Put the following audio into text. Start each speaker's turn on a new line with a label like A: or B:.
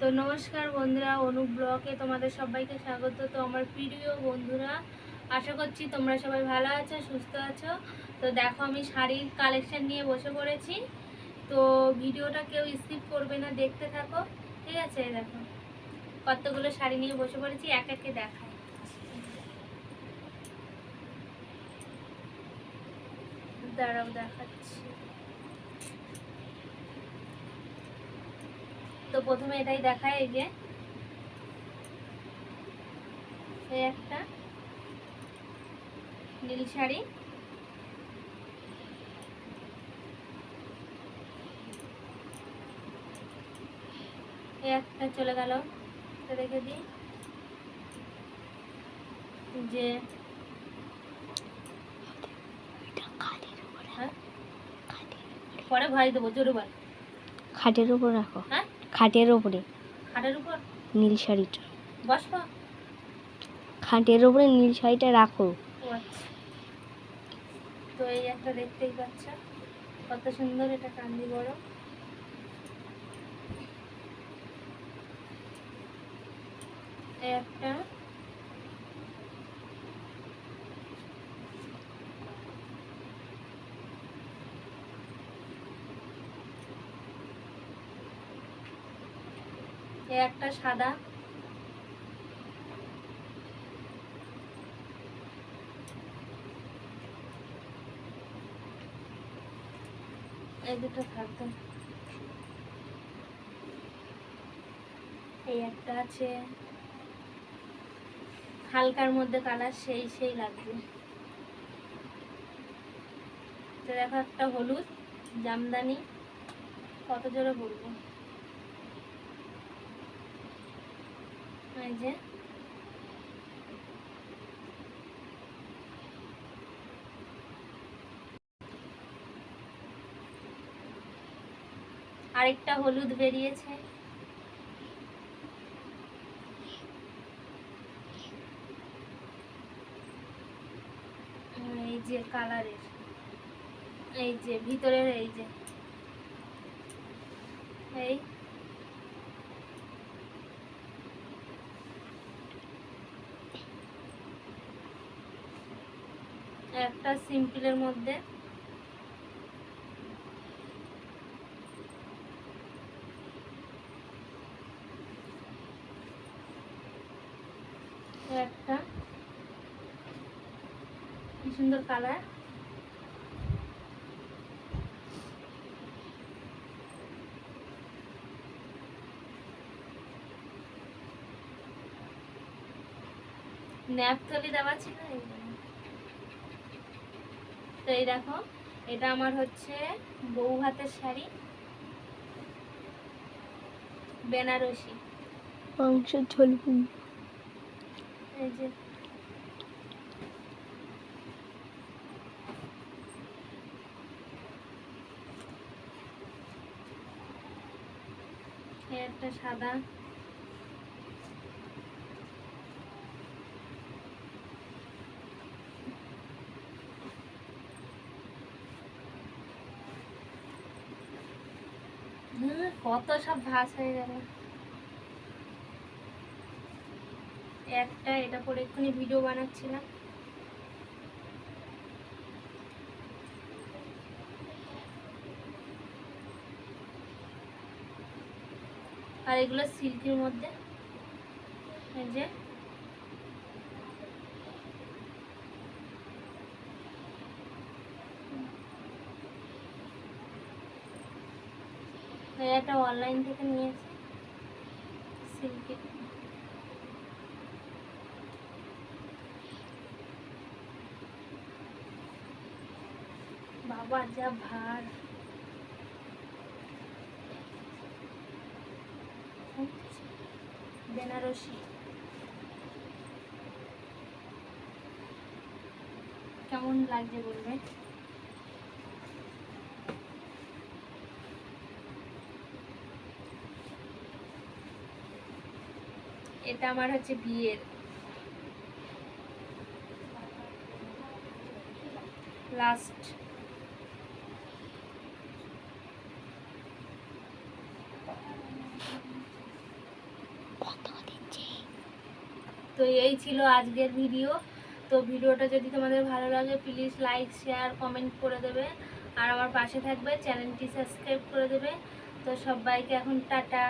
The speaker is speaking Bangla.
A: তো নমস্কার বন্ধুরা, অনুপ ব্লকে তোমাদের সবাইকে স্বাগত। তো আমার প্রিয় বন্ধুরা, আশা করছি তোমরা সবাই ভালো আছো, সুস্থ আছো। তো দেখো আমি শাড়ির কালেকশান নিয়ে বসে পড়েছি। তো ভিডিওটা কেউ স্কিপ করবে না, দেখতে থাকো। ঠিক আছে, দেখো। কতগুলো শাড়ি নিয়ে বসে পড়েছি, এক একে দেখায় দাঁড়াও, দেখাচ্ছি। তো প্রথমে এটাই দেখায় এই যে। এই একটা নীল শাড়ি। এই একটা চলে গেল। রেখে দিই। যে। হ্যাঁ? পরে ভয় দেবো জোরে বল।
B: খাটের উপর রাখো।
A: হ্যাঁ?
B: খাটের উপরে।
A: খাটের উপর?
B: নীল শাড়িটা।
A: বসবা
B: খাটের উপরে নীল শাড়িটা রাখো।
A: আচ্ছা। তো এই একটা দেখতেই পাচ্ছ। কত সুন্দর এটা কান্দি বড়। একটা একটা সাদা। এই দুটো থাকবে। এই একটা আছে। হালকার মধ্যে কালার সেই সেই লাগবে। দেখো একটা হলুদ, জামদানি, কত জোরে বলব? এই যে। আরেকটা হলুদ বেরিয়েছে। এই যে কালারের এই যে ভিতরের এই যে এই একটা সিম্পলের মধ্যে। একটা। কি সুন্দর কালার। ন্যাপথলি দেওয়া ছিল। তো এই দেখো এটা আমার হচ্ছে বউ হাতের শাড়ি বেনারসি।
B: মাংস ঝোল
A: এই যে। একটা সাদা। কত সব ভাস হয়ে গেল। একটা, এটা পরে এক্ষুনি ভিডিও বানাচ্ছিলাম। আর এগুলো সিল্কের মধ্যে, এই যে একটা অনলাইন থেকে নিয়েছি। সিল্কের বাবা যা ভার। বেনারসি। কেমন লাগছে বলবে? এটা আমার হচ্ছে বিয়ের। লাস্ট তো এই ছিল আজকের ভিডিও। তো ভিডিওটা যদি তোমাদের ভালো লাগে প্লিজ লাইক শেয়ার কমেন্ট করে দেবে। আর আমার পাশে থাকবে, চ্যানেলটি সাবস্ক্রাইব করে দেবে। তো সবাইকে এখন টাটা।